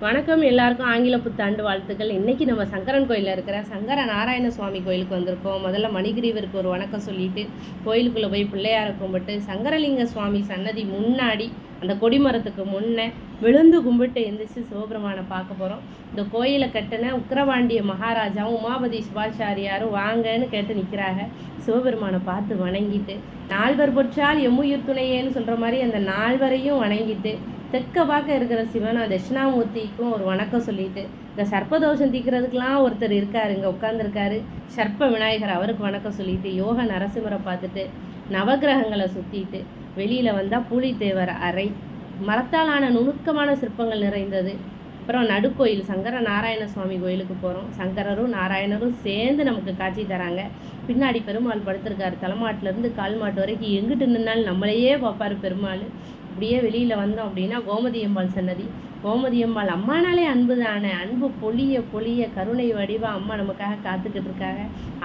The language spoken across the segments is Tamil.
வணக்கம் எல்லாருக்கும் ஆங்கில புத்தாண்டு வாழ்த்துக்கள். இன்றைக்கி நம்ம சங்கரன் கோயிலில் இருக்கிற சங்கர நாராயண சுவாமி கோயிலுக்கு வந்திருக்கோம். முதல்ல மணிகிரீவருக்கு ஒரு வணக்கம் சொல்லிட்டு கோயிலுக்குள்ளே போய் பிள்ளையார கும்பிட்டு சங்கரலிங்க சுவாமி சன்னதி முன்னாடி அந்த கொடிமரத்துக்கு முன்னே விழுந்து கும்பிட்டு எந்திரிச்சு சிவபெருமானை பார்க்க போகிறோம் இந்த கோயிலை கட்டின உக்கிரபாண்டிய மகாராஜாவும் உமாபதி சுபாஷாரியாரும் வாங்கன்னு கேட்டு நிற்கிறாங்க சிவபெருமானை பார்த்து வணங்கிட்டு நால்வர் பொற்றால் எம்முயிர் துணையேன்னு சொல்கிற மாதிரி அந்த நால்வரையும் வணங்கிட்டு தெற்க பார்க்க இருக்கிற சிவன் தட்சிணாமூர்த்திக்கும் ஒரு வணக்கம் சொல்லிட்டு இந்த சர்ப்பதோஷம் தீக்கிறதுக்கெலாம் ஒருத்தர் இருக்காரு இங்கே உட்காந்துருக்காரு சர்ப்ப விநாயகர் அவருக்கு வணக்கம் சொல்லிட்டு யோக நரசிம்மரை பார்த்துட்டு நவகிரகங்களை சுற்றிட்டு வெளியில் வந்தால் பூலித்தேவர் அறை. மரத்தாலான நுணுக்கமான சிற்பங்கள் நிறைந்தது. அப்புறம் நடுக்கோயில் சங்கர நாராயண சுவாமி கோயிலுக்கு போகிறோம் சங்கரரும் நாராயணரும் சேர்ந்து நமக்கு காட்சி தராங்க. பின்னாடி பெருமாள் படுத்திருக்காரு. தலைமாட்டிலேருந்து கால் மாட்டு வரைக்கும் எங்கிட்டு நின்னாலும் நம்மளையே பார்ப்பாரு பெருமாள். அப்படியே வெளியில் வந்தோம் அப்படின்னா கோமதி அம்பாள் சன்னதி. கோமதி அம்பாள் அம்மானாலே அன்பு தானே. அன்பு பொழிய பொழிய கருணை வடிவாக அம்மா நமக்காக காத்துக்கிட்டு இருக்காங்க.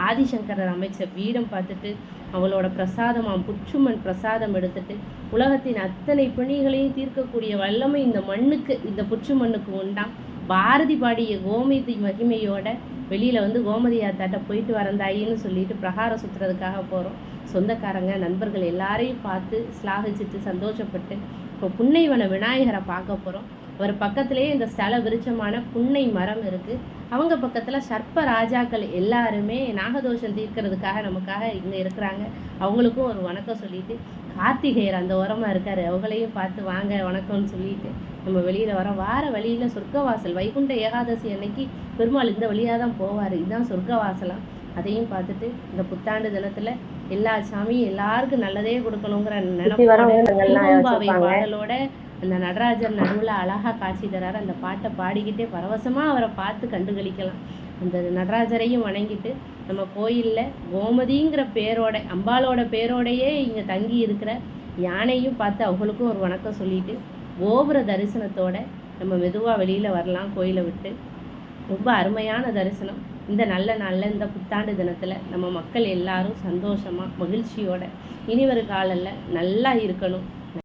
ஆதிசங்கரர் அமைச்ச வீடம் பார்த்துட்டு அவளோட பிரசாதமாம் புற்றுமண் பிரசாதம் எடுத்துட்டு உலகத்தின் அத்தனை பிணிகளையும் தீர்க்கக்கூடிய வல்லமை இந்த மண்ணுக்கு இந்த புற்று மண்ணுக்கு உண்டாம். பாரதி பாடிய கோமதி மகிமையோட வெளியில் வந்து கோமதி ஆத்தாட்ட போயிட்டு வரந்தாயின்னு சொல்லிட்டு பிரகாரம் சுற்றுறதுக்காக போகிறோம் சொந்தக்காரங்க நண்பர்கள் எல்லாரையும் பார்த்து ஸ்லாகிச்சிட்டு சந்தோஷப்பட்டு இப்போ புன்னைவன விநாயகரை பார்க்க போகிறோம் ஒரு பக்கத்துலேயே இந்த ஸ்தல விருட்சமான புன்னை மரம் இருக்குது அவங்க பக்கத்தில் சர்ப்ப ராஜாக்கள் எல்லாருமே நாகதோஷம் தீர்க்கிறதுக்காக நமக்காக இங்கே இருக்கிறாங்க. அவங்களுக்கும் ஒரு வணக்கம் சொல்லிட்டு கார்த்திகேயர் அந்த ஓரமாக இருக்கார். அவங்களையும் பார்த்து வாங்க வணக்கம்னு சொல்லிட்டு நம்ம வெளியில் வரோம். வார வழியில் சொர்க்கவாசல் வைகுண்ட ஏகாதசி அன்னைக்கு பெருமாள் இந்த வழியாக தான் போவார். இதுதான் சொர்க்கவாசலாம். அதையும் பார்த்துட்டு இந்த புத்தாண்டு தினத்தில் எல்லா சாமியும் எல்லாருக்கும் நல்லதே கொடுக்கணுங்கிற நினைப்பாவை பாடலோட அந்த நடராஜர் நடுவில் அழகாக காட்சி தராரு. அந்த பாட்டை பாடிக்கிட்டே பரவசமாக அவரை பார்த்து கண்டுகளிக்கலாம். அந்த நடராஜரையும் வணங்கிட்டு நம்ம கோயிலில் கோமதிங்கிற பேரோட அம்பாலோட பேரோடையே இங்கே தங்கி இருக்கிற யானையும் பார்த்து அவங்களுக்கும் ஒரு வணக்கம் சொல்லிட்டு கோபுர தரிசனத்தோட நம்ம மெதுவாக வெளியில் வரலாம் கோயிலை விட்டு. ரொம்ப அருமையான தரிசனம். இந்த நல்ல நாளில் இந்த புத்தாண்டு தினத்தில் நம்ம மக்கள் எல்லாரும் சந்தோஷமாக மகிழ்ச்சியோட இனி வரும் காலில் நல்லா இருக்கணும்.